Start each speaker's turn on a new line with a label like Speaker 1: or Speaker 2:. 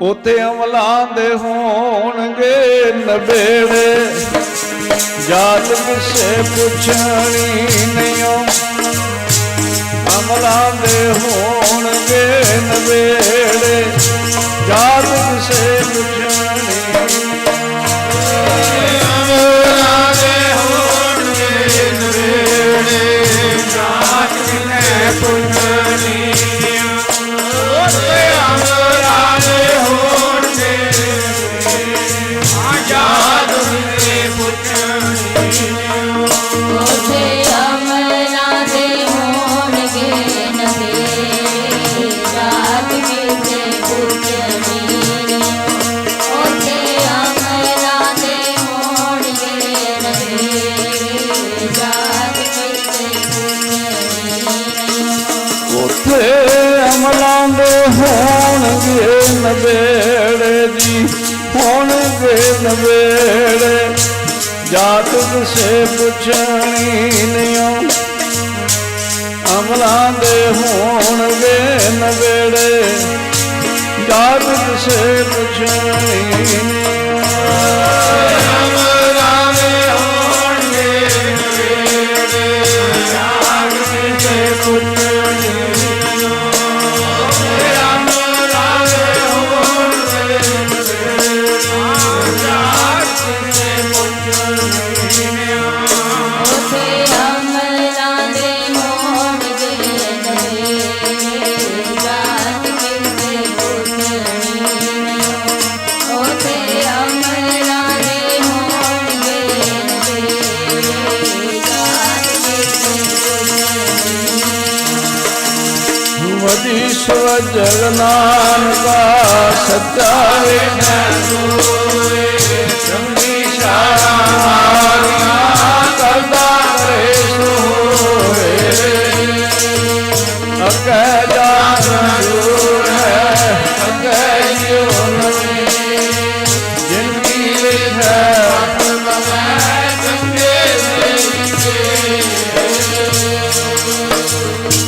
Speaker 1: ਉਤੇ ਅਮਲਾਂ ਦੇ ਹੋਣਗੇ ਨਵੇੜੇ। ਜਾਤ ਕਿਸੇ ਪੁੱਛਣੀ ਨਹੀਂ ਅਮਲਾਂ ਦੇ ਹੋਣਗੇ ਨਵੇੜੇ। ਜਾਤ ਕਿਸੇ ਪੁੱਛਣੀ
Speaker 2: ਅਮਰਾਂ ਦੇ ਹੋਣਗੇ ਨਵੇੜੇ। ਜਾਤ ਕਿਨੇ ਪੁੱਛਣੀ ਓਏ
Speaker 3: ਨਵੇੜੇ ਜਾਤ ਕਿਸੇ ਦੇ ਨਵੇੜੇ ਜਾਤ ਕਿਸੇ
Speaker 1: ਦੇ ਨਵੇੜੇ ਜੀ, ਹੋਣਗੇ ਨਵੇੜੇ। ਜਾਤ ਕਿਸੇ ਪੁੱਛਣੀ ਨਹੀਂ ਅਮਲਾਂ ਦੇ ਹੋਣਗੇ ਨਵੇੜੇ ਜਾਤ ਕਿਸੇ ਪੁੱਛਣੀ ਨਹੀਂ
Speaker 2: ਅਮਰਾਂ ਦੇ ਹੋਣਗੇ ਨਵੇੜੇ ਜਾਤ ਕਿਨੇ ਪੁੱਛਣੀ ਪੁੱਛਣੀ
Speaker 1: ਵਦੀਸ਼ਵ ਜਗਨਾਨ ਦਾ ਹੈ